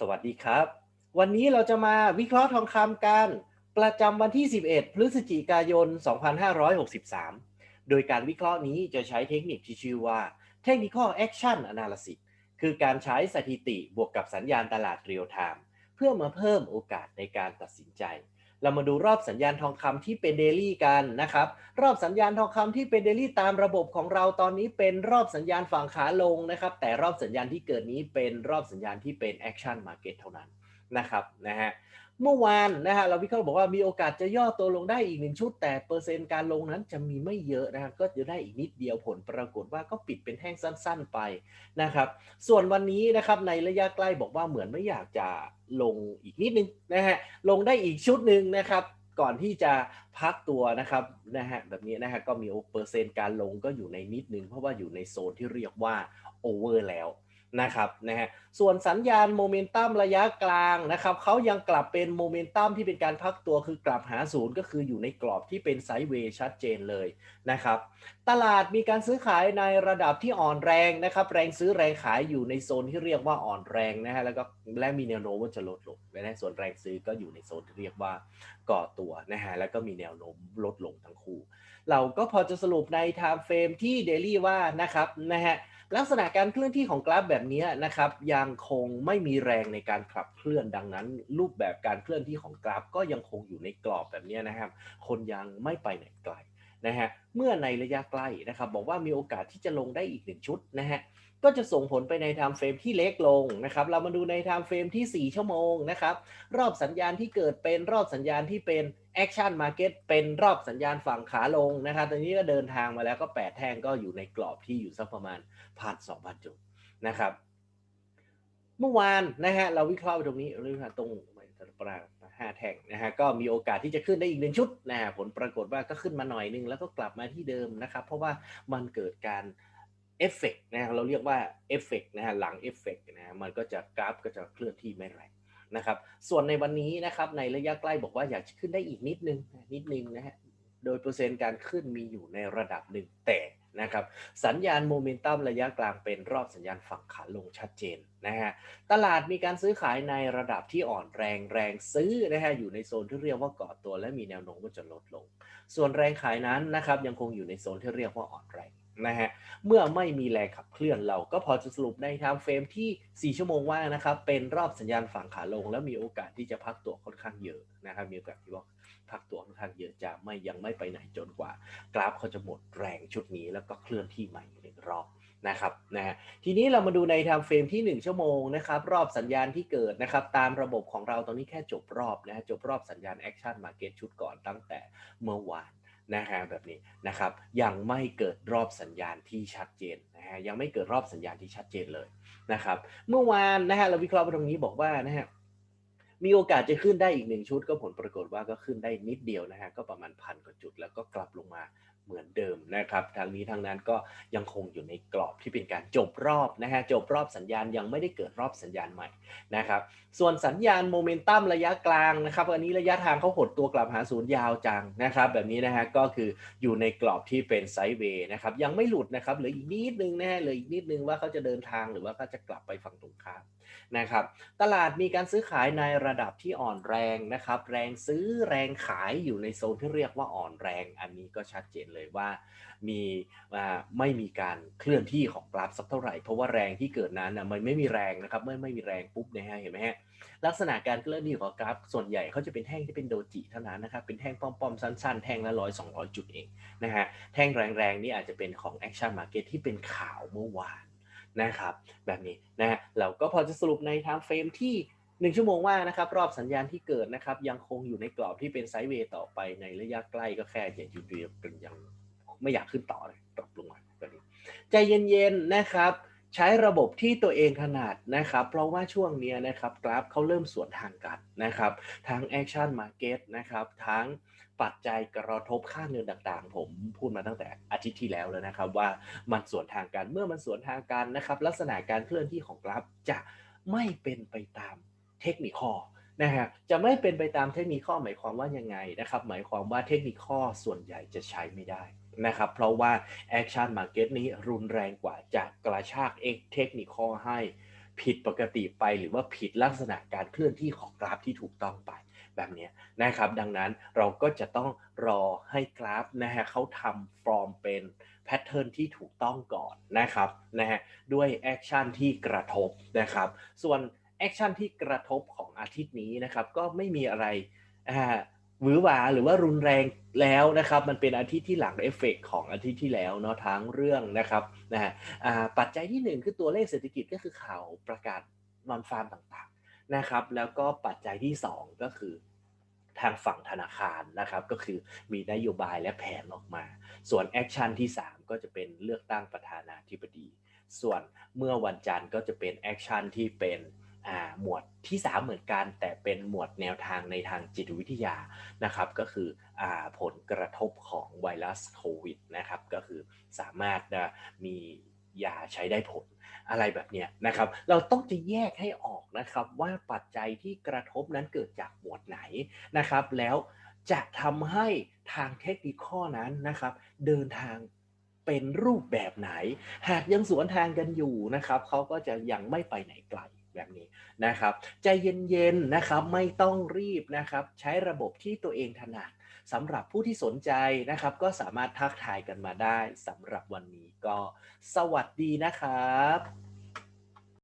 สวัสดีครับ วันนี้เราจะมาวิเคราะห์ทองคำกัน ประจำวันที่ 11 พฤศจิกายน 2563 โดยการวิเคราะห์นี้จะใช้เทคนิคที่ชื่อว่า Technical Action Analysis คือการใช้สถิติบวกกับสัญญาณตลาดเรียลไทม์เพื่อมาเพิ่มโอกาสในการตัดสินใจ เรามาดูรอบสัญญาณทองคำที่เป็นเดลี่กันนะครับ รอบสัญญาณทองคำที่เป็นเดลี่ตามระบบของเราตอนนี้เป็นรอบสัญญาณฝั่งขาลงนะครับ แต่รอบสัญญาณที่เกิดนี้เป็นรอบสัญญาณที่เป็นแอคชั่นมาร์เก็ตเท่านั้นนะครับนะฮะ เมื่อวานนะฮะเราวิเคราะห์บอกว่ามีโอกาสจะย่อตัวลงได้อีกหนึ่งชุด แต่เปอร์เซ็นต์การลงนั้นจะมีไม่เยอะนะครับก็จะได้อีกนิดเดียวผลปรากฏว่าก็ปิดเป็นแท่งสั้น ๆไปนะครับ ส่วนวันนี้นะครับในระยะใกล้บอกว่าเหมือนไม่อยากจะลงอีกนิดนึงนะฮะลงได้อีกชุดหนึ่งนะครับก่อนที่จะพักตัวนะครับนะฮะแบบนี้นะฮะก็มีเปอร์เซ็นต์การลงก็อยู่ในนิดนึง เพราะว่าอยู่ในโซนที่เรียกว่าโอเวอร์แล้ว นะครับนะฮะส่วนสัญญาณโมเมนตัมระยะกลางนะครับเขายังกลับเป็นโมเมนตัมที่เป็นการพักตัวคือกลับหาศูนย์ก็คืออยู่ในกรอบที่เป็นไซด์เวย์ชัดเจนเลยนะครับ ตลาดมีการซื้อขายในระดับที่อ่อนแรงนะครับ แรงซื้อแรงขายอยู่ในโซนที่เรียกว่าอ่อนแรงนะฮะแล้วก็และมีแนวโน้มว่าจะลดลงนะส่วนแรงซื้อก็อยู่ในโซนที่เรียกว่าก่อตัวนะฮะแล้วก็มีแนวโน้มลดลงทั้งคู่ เราก็พอจะสรุปใน time frame ที่ daily ว่านะครับนะฮะ ลักษณะการเคลื่อนที่ของกราฟแบบนี้นะครับ ยังคงไม่มีแรงในการขับเคลื่อนดังนั้น รูปแบบการเคลื่อนที่ของกราฟก็ยังคงอยู่ในกรอบแบบนี้นะครับ คนยังไม่ไปไหนไกล นะฮะเมื่อในระยะใกล้นะครับบอกว่ามีโอกาสที่จะลงได้อีก 1 ชุดนะฮะก็จะส่งผลไปในไทม์เฟรมที่เล็กลงนะครับเรามาดูในไทม์เฟรมที่ 4 ชั่วโมงนะครับรอบสัญญาณที่เกิดเป็นรอบสัญญาณที่เป็นแอคชั่นมาร์เก็ตเป็นรอบสัญญาณฝั่งขาลงนะครับตอนนี้ก็เดินทางมาแล้วก็ 8 แท่งก็อยู่ในกรอบที่อยู่สักประมาณพันสองพันจุดนะครับ เมื่อวานนะฮะเราวิเคราะห์ตรงนี้เรื่องตรงปราง ห้าแท่งนะฮะก็มีโอกาสที่จะขึ้นได้อีกหนึ่งชุดนะฮะผลปรากฏว่าก็ขึ้นมาหน่อยนึงแล้วก็กลับมาที่เดิมนะครับเพราะว่ามันเกิดการเอฟเฟกนะเราเรียกว่าเอฟเฟกนะฮะหลังเอฟเฟกนะมันก็จะกราฟก็จะเคลื่อนที่ไม่แรงนะครับส่วนในวันนี้นะครับในระยะใกล้บอกว่าอยากขึ้นได้อีกนิดนึงนิดนึงนะฮะโดยเปอร์เซ็นต์การขึ้นมีอยู่ในระดับหนึ่งแต่ นะครับ สัญญาณโมเมนตัมระยะกลางเป็นรอบสัญญาณฝั่งขาลงชัดเจนนะฮะ ตลาดมีการซื้อขายในระดับที่อ่อนแรงแรงซื้อนะฮะอยู่ในโซนที่เรียกว่ากาะตัว และมีแนวโน้มว่าจะลดลง ส่วนแรงขายนั้นนะครับยังคงอยู่ในโซนที่เรียกว่าอ่อนแรงนะฮะเมื่อไม่มีแรงขับเคลื่อนเราก็พอจะสรุปในไทม์เฟรมที่ 4 ชั่วโมงว่านะครับเป็นรอบสัญญาณฝั่งขาลง แล้วมีโอกาสที่จะพักตัวค่อนข้างเยอะนะครับมีโอกาสที่ว่าพักตัว ข้างเยอะจะไม่ยังไม่ไปไหนจนกว่า กราฟเขาจะหมดแรงชุดนี้แล้วก็เคลื่อนที่ใหม่หนึ่งรอบนะครับนะฮะทีนี้เรามาดูในไทม์เฟรมที่ 1 ชั่วโมงนะครับรอบสัญญาณที่เกิดนะครับตามระบบของเราตอนนี้แค่จบรอบนะฮะจบรอบสัญญาณแอคชั่นมาเก็ตชุดก่อนตั้งแต่เมื่อวานนะฮะแบบนี้นะครับยังไม่เกิดรอบสัญญาณที่ชัดเจนนะฮะยังไม่เกิดรอบสัญญาณที่ชัดเจนเลยนะครับเมื่อวานนะฮะเราวิเคราะห์ไปตรงนี้บอกว่านะฮะ มีโอกาสจะขึ้นได้อีกหนึ่งชุด ก็ผลปรากฏว่าก็ขึ้นได้นิดเดียวนะฮะก็ประมาณพันกว่าจุด แล้วก็กลับลงมา เหมือนเดิมนะครับทางนี้ทางนั้นก็ยังคงอยู่ในกรอบที่เป็นการจบรอบนะฮะจบรอบสัญญาณยังไม่ได้เกิดรอบสัญญาณใหม่นะครับส่วนสัญญาณโมเมนตัมระยะกลางนะครับอันนี้ระยะทางเขาหดตัวกลับหาศูนย์ยาวจังนะครับแบบนี้นะฮะก็คืออยู่ในกรอบที่เป็นไซด์เวย์นะครับยังไม่หลุดนะครับเหลืออีกนิดนึงนะฮะเหลืออีกนิดนึงว่าเขาจะเดินทางหรือว่าเขาจะกลับไปฝั่งตรงข้ามนะครับตลาดมีการซื้อขายในระดับที่อ่อนแรงนะครับแรงซื้อแรงขายอยู่ในโซนที่เรียกว่าอ่อนแรง อันนี้ก็ชัดเจนเลยว่ามีไม่มีการเคลื่อนที่ของกราฟสักเท่าไหร่ เพราะว่าแรงที่เกิดนั้นนะมันไม่มีแรงนะครับเมื่อไม่มีแรงปุ๊บนะฮะเห็นไหมฮะลักษณะการเคลื่อนที่ของกราฟส่วนใหญ่เขาจะเป็นแท่งที่เป็นโดจิเท่านั้นนะครับเป็นแท่งป้อมๆสั้น ๆ แท่งละร้อยสองร้อยจุดเองนะฮะแท่งแรงๆนี่อาจจะเป็นของแอคชั่นมาร์เก็ตที่เป็นข่าวเมื่อวานนะครับแบบนี้นะฮะเราก็พอจะสรุปในไทม์เฟรมที่ 1ชั่วโมงว่านะครับรอบสัญญาณที่เกิดนะครับยังคงอยู่ในกรอบที่เป็นไซด์เวย์ต่อไปในระยะใกล้ก็แค่อย่าหยุดเรียเป็นยังไม่อยากขึ้นต่อเลยปรับลงมาแบบนี้ใจเย็นๆนะครับ ใช้ระบบที่ตัวเองถนัดนะครับ เพราะว่าช่วงนี้นะครับกราฟเขาเริ่มสวนทางกันนะครับทั้งแอคชั่นมาร์เก็ตนะครับทั้งปัจจัยกระทบค่าเงินต่างๆ ผมพูดมาตั้งแต่อาทิตย์ที่แล้วแล้วนะครับ ว่ามันสวนทางกันเมื่อมันสวนทางกันนะครับ ลักษณะการเคลื่อนที่ของกราฟจะไม่เป็นไปตาม เทคนิคนะฮะจะไม่เป็นไปตามเทคนิคหมายความว่ายังไงนะครับ หมายความว่าเทคนิคส่วนใหญ่จะใช้ไม่ได้นะครับ เพราะว่าแอคชั่นมาร์เก็ตนี้รุนแรงกว่าจะกระชากเอกเทคนิคให้ผิดปกติไปหรือว่าผิดลักษณะการเคลื่อนที่ของกราฟที่ถูกต้องไปแบบนี้นะครับ ดังนั้นเราก็จะต้องรอให้กราฟนะฮะเขาทำฟอร์มเป็นแพทเทิร์นที่ถูกต้องก่อนนะครับนะฮะด้วยแอคชั่นที่กระทบนะครับ ส่วน แอคชั่นที่กระทบของอาทิตย์นี้นะครับก็ไม่มีอะไรหวือหวาหรือว่ารุนแรงแล้วนะครับ มันเป็นอาทิตย์ที่หลังเอฟเฟกของอาทิตย์ที่แล้วเนาะทั้งเรื่องนะครับนะฮะปัจจัยที่ 1 คือตัวเลขเศรษฐกิจก็คือข่าวประกาศนอนฟาร์มต่างๆนะครับ แล้วก็ปัจจัยที่ 2 ก็คือทางฝั่งธนาคารนะครับ ก็คือมีนโยบายและแผนออกมา ส่วนแอคชั่นที่ 3 ก็จะเป็นเลือกตั้งประธานาธิบดี ส่วนเมื่อวันจันทร์ก็จะเป็นแอคชั่นที่เป็น หมวดที่ 3 เหมือนกัน แต่เป็นหมวดแนวทางในทางจิตวิทยานะครับ ก็คืออผลกระทบของไวรัสโควิดนะครับ ก็คือสามารถมียาใช้ได้ผลอะไรแบบนี้นะครับ เราต้องจะแยกให้ออกนะครับว่าปัจจัยที่กระทบนั้นเกิดจากหมวดไหนนะครับ แล้วจะทำให้ทางเทคนิคนั้นนะครับ เดินทางเป็นรูปแบบไหน หากยังสวนทางกันอยู่นะครับเขาก็จะยังไม่ไปไหนไกล แบบนี้นะครับใจเย็นๆนะครับไม่ต้องรีบนะครับใช้ระบบที่ตัวเองถนัดสำหรับผู้ที่สนใจนะครับ ก็สามารถทักทายกันมาได้สำหรับวันนี้ก็สวัสดีนะครับ